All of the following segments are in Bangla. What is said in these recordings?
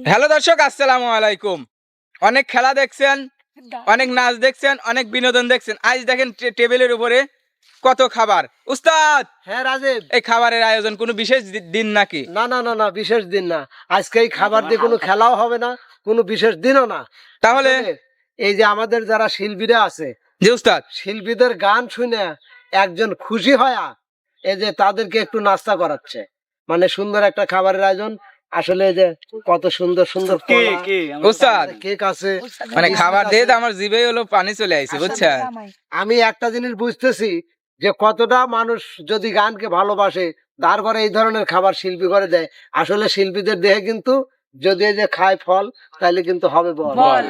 হ্যালো দর্শক আসসালামু আলাইকুম। অনেক খেলা দেখছেন অনেক নাচ দেখছেন অনেক বিনোদন দেখছেন। আজ দেখেন টেবিলের উপরে কত খাবার। উস্তাদ! হ্যাঁ রাজীব। এই খাবারের আয়োজন কোনো বিশেষ দিন নাকি? না না না না বিশেষ দিন না। আজকে এই খাবার দিয়ে কোনো খেলাও হবে না কোনো বিশেষ দিনও না। তাহলে? এই যে আমাদের যারা শিল্পীরা আছে যে উস্তাদ। শিল্পীদের গান শুনে একজন খুশি হয়া এই যে তাদেরকে একটু নাস্তা করাচ্ছে। মানে সুন্দর একটা খাবারের আয়োজন। আসলে যে কত সুন্দর সুন্দর উস্তাদ কেক আছে। মানে খাবার দিয়ে তো আমার জিভে হলো পানি চলে আইছে বুঝছেন? আমি একটা জিনিস বুঝতেছি যে কতটা মানুষ যদি গানকে ভালোবাসে তার ঘরে এই ধরনের খাবার শিল্পী করে দেয়। আসলে শিল্পীদের দেহে কিন্তু যদি এই যে খায় ফল তাহলে কিন্তু হবে বল। বল।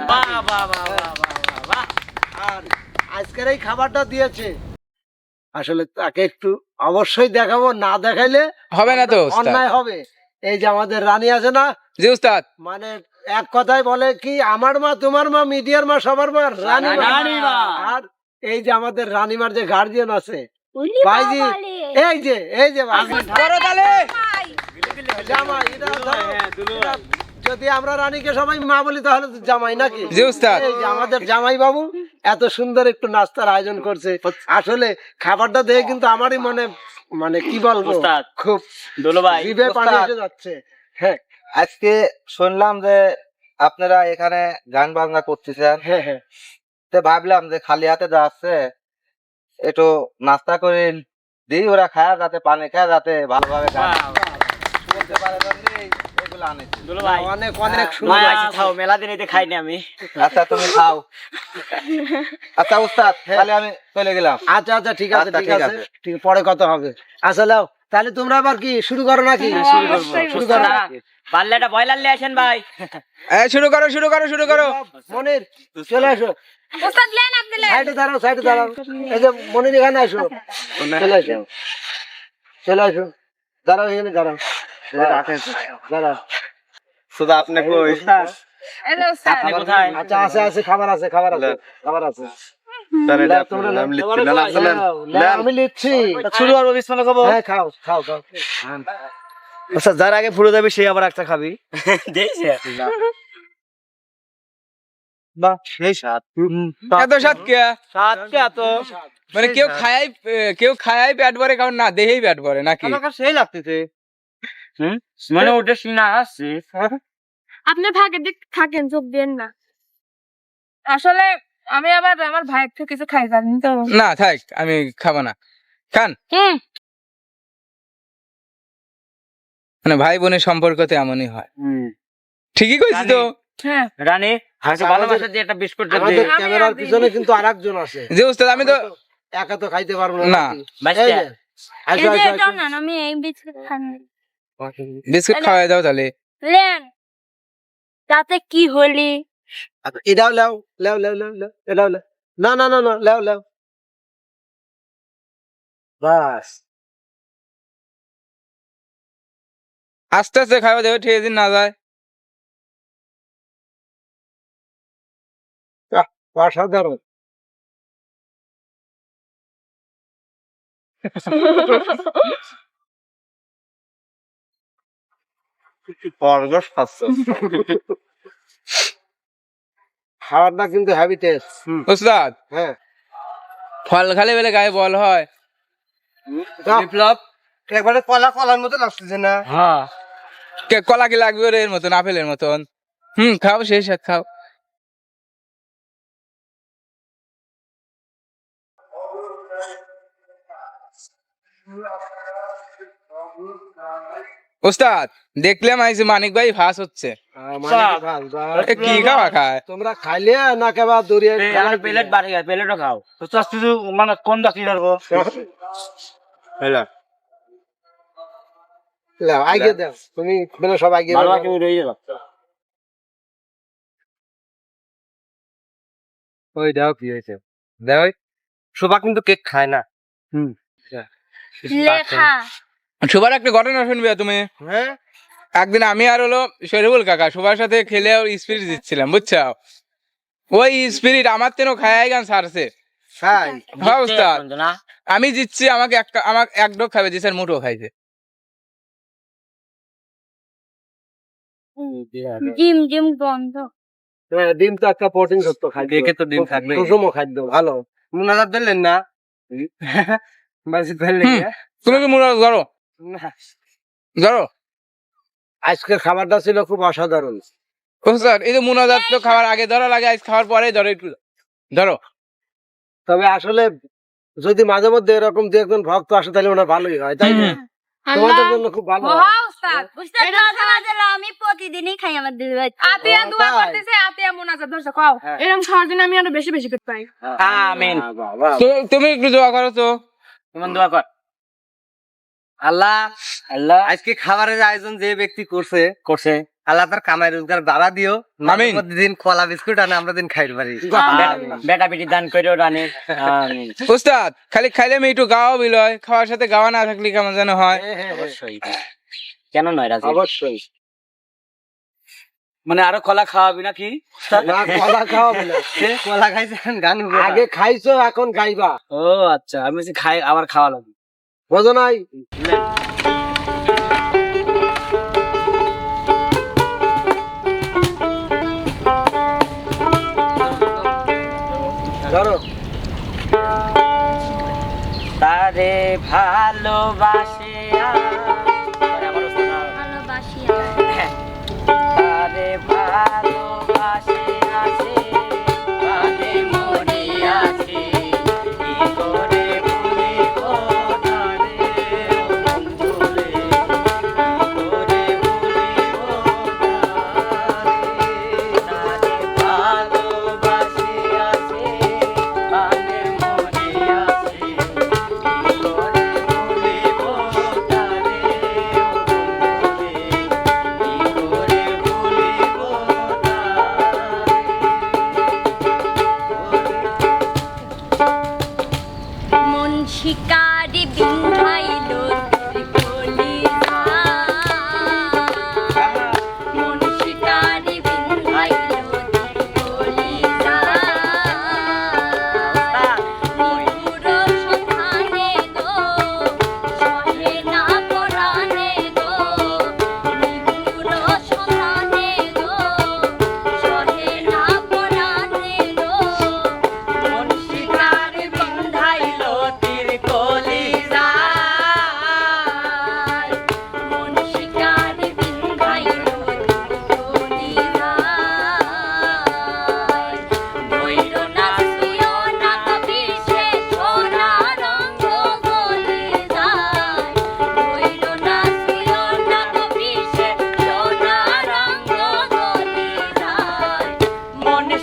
আর আজকের এই খাবারটা দিয়েছে। আসলে তাকে একটু অবশ্যই দেখাবো না দেখাইলে হবে না তো অন্যায় হবে। এই যে আমাদের রানী আছে না? জি উস্তাদ। মানে এক কথায় বলে কি আমার মা তোমার মা মিডিয়ার মা সবার মা রানী মা। আর এই যে আমাদের রানীমার যে গার্জিয়ান আছে ভাইজি এই যে এই যে ভাই করো তাহলে। জামাই। ধরো, এটা যদি আমরা রানীকে সবাই মা বলি তাহলে তো জামাই নাকি? জি উস্তাদ। এই যে আমাদের জামাই বাবু এত সুন্দর একটু নাস্তার আয়োজন করছে। আসলে খাবারটা দেখে কিন্তু আমারই মনে মানে কি বলব? খুব দুলো জিভে পানি এসে যাচ্ছে। হ্যাঁ। আজকে শুনলাম যে আপনারা এখানে গান বাজনা করতেছেন। হ্যাঁ হ্যাঁ। তো ভাবলাম যে খালি হাতে যা যাচ্ছে একটু নাস্তা করে দিই ওরা খায় যাতে পানি খায় যাতে ভালোভাবে গান শুনতে পারে জন্যই এগুলো আনেছি অনেক অনেক ভাই সুন্দর আছি। থাও মেলা দিন এতে খাইনি আমি। আচ্ছা তুমি খাও। আচ্ছা উস্তাদ তাহলে আমি চলে গেলাম। আচ্ছা আচ্ছা ঠিক আছে আচ্ছা, ঠিক ঠিক আছে। আছে। ঠিক পরে কথা হবে। আচ্ছা লাও তাহলে তোমরা আবার কি শুরু করো নাকি? শুরু করো পারলে একটা বয়লার নিয়ে আসেন ভাই। এই শুরু করো শুরু করো শুরু করো। মনির চলে আসো। ওস্তাদ লেন আপনি লেন। সাইডে দাঁড়াও সাইডে দাঁড়াও। এই যে মনির এখানে আসো। চলে আসো। চলে আসো। দাঁড়াও এখানে দাঁড়াও দাঁড়াও। শুধু আপনাকে হ্যালো স্যার আপনি কোথায়? আচ্ছা আছে আছে খাবার আছে খাবার আছে খাবার আছে। তাহলে লাও, তোমরা লাও। লাও, লাও, আমি লিখছি। শুরু করব বিসমিল্লাহ কবো হ্যাঁ খাও খাও খাও। আচ্ছা যার আগে ফুলে যাবে সে আবার একটা খাবি। সেই মানে কেউ খায় কেউ খায় পেট ভরে কারণ না দেহেই পেট ভরে নাকি? সেই লাগতেছে। মানে ওটা সিনা আসছে আপনি ভাগের দিক থাকেন যোগ দেন না। আসলে আমি আবার আমার ভাইয়ের থেকে কিছু খাই জানি তো। না থাক আমি খাব না। খান। হুম। মানে ভাই বোনের সম্পর্ক তো এমনই হয়। ঠিকই কইছি তো। হ্যাঁ। রানী হয়তো আচ্ছা, ভালোবাসা দিয়ে একটা বিস্কুট দিয়ে আমি ক্যামেরার পিছনে কিন্তু আরেকজন আছে। যে উস্তাদ আমি তো একা তো খাইতে পারব না। না। আমি এই বিস্কুট খান বিস্কুট খাওয়াই দাও তাহলে। লেন তাতে কি হলি? আচ্ছা, এটাও লাও লাও লাও লাও লাও এটাও লাও। না না না না লাও লাও। বাস। আস্তে আস্তে খাওয়া দেবে ঠিক দিন না যায়। অসাধারণ। পরগস খাচ্ছে খাবারটা কিন্তু হ্যাভি টেস্ট উস্তাদ হ্যাঁ। ফল খালে বেলে গায়ে বল হয়। বিপ্লব। একবারে কলা কলার মতো লাগছে না। হ্যাঁ। কে কলা কি লাগবে রে এর মতন আপেলের মতন? হুম খাও সেই সাথে খাও। ওস্তাদ দেখলাম আইসি মানিক ভাই ফাঁস হচ্ছে। মানে কি খাওয়া খায়? তোমরা খাইলে না কেবা দরিয়ে প্লেট বাড়ি গেছে প্লেটও খাও। তো চাচ্ছি মানে কোন ধরবো? লাও আগে দাও। তুমি মানে সব আগে ভালো ওই দাও কি হয়েছে। দেখ শোভা কিন্তু কেক খায় না। লেখা। সবার একটা ঘটনা শুনবে তুমি? হ্যাঁ। একদিন আমি আর হলো শরীফুল কাকা সবার সাথে খেলে ওর স্পিরিট দিচ্ছিলাম বুঝছ ওই স্পিরিট আমার তেনও খায় গান সারছে। হ্যাঁ আমি জিতছি আমাকে এক আমাকে এক ডোক খাবে জিসার মুঠো খাইছে। জিম জিম বন্ধ হ্যাঁ, ডিম তো একটা প্রোটিন যুক্ত খাদ্য। দেখে তো ডিম। সুষম খাদ্য ভালো। মুনাজাত ধরলেন না? বাসি তুমি কি মনে ধরো না ধরো আজকের খাবারটা ছিল খুব অসাধারণ। ও স্যার এই যে মুনাজাত তো খাওয়ার আগে ধরা লাগে আজ খাওয়ার পরে ধরো একটু ধরো। তবে আসলে যদি মাঝে মধ্যে এরকম দু একজন ভক্ত আসে তাহলে ওটা ভালোই হয় তাই না? তোমাদের জন্য খুব ভালো হয়। আমি প্রতিদিনই খাই আমার দিদি ভাই আতিয়া দোয়া করতেছে আতিয়া মোনাজাত ধরছে কও। হ্যাঁ। এরকম খাওয়ার জন্য আমি আরও বেশি বেশি করতে পাই। আমিন। তো- তুমি একটু দোয়া করো তো। তোমার দোয়া কর। আল্লাহ আল্লাহ। আজকে খাবারের আয়োজন যে ব্যক্তি করছে করছে আল্লাহ তার কামাই রোজগার বাড়া দিও। আমিন। দিন কলা বিস্কুট আনে আমরা দিন খাইতে পারি বেটা বেটি দান করে রানে। উস্তাদ খালি খাইলে আমি একটু গাওয়া বিলয় খাওয়ার সাথে গাওয়া না থাকলে কেমন যেন হয়? হ্যাঁ, হ্যাঁ, হ্যাঁ, অবশ্যই। কেন নয় রাজি অবশ্যই। মানে আরও কলা খাওয়াবি নাকি? কলা খাওয়াবে না। কলা খাইছেন গান আগে খাইছো এখন গাইবা। ও আচ্ছা। আমি খাই আবার খাওয়া লাগবে। বোঝো নাই? তারে ভালোবাসি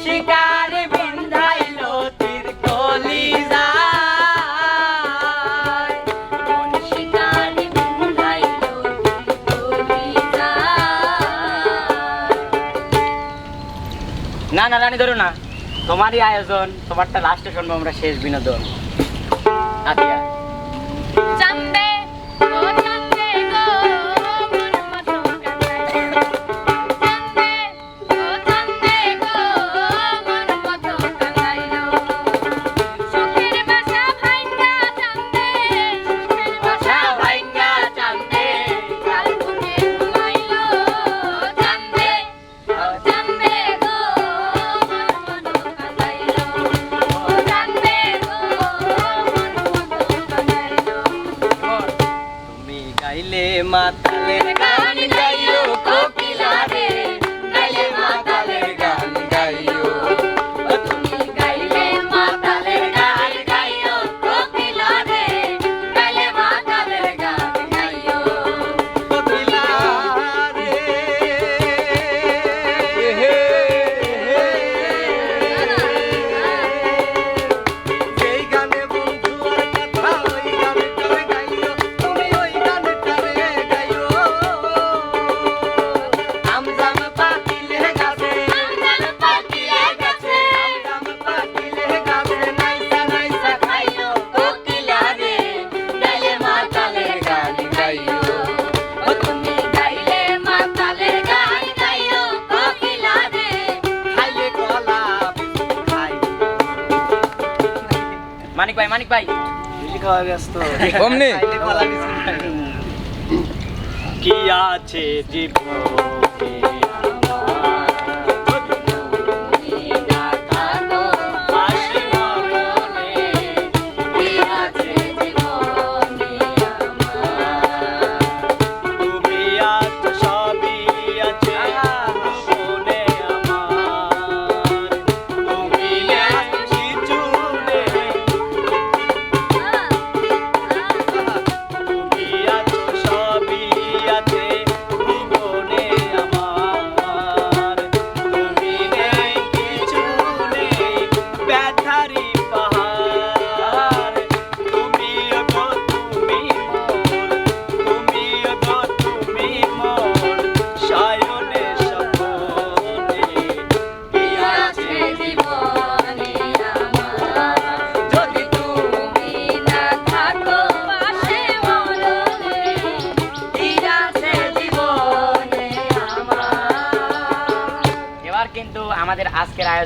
শিকার বিন্ধাইল তীর না না, রানী, ধরো না। তোমারই আয়োজন, তোমারটা লাস্টে শুনব আমরা শেষ বিনোদন। আতিয়া খাওয়া ব্যস্ত। অমনি? কি আছে জীবনে?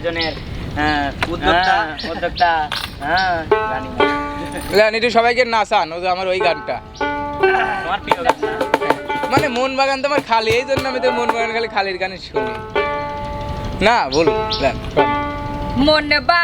আয়োজনের আহ, উদ্যোক্তা? হ্যাঁ, উদ্যোক্তা হ্যাঁ জানি। একটু সবাইকে নাচান ও আমার ওই গানটা। তোমার প্রিয় গান মানে মন বাগান তো আমার খালি এই জন্য আমি তো মন বাগান খালি খালির গানে শুনি। না বলুন মন বা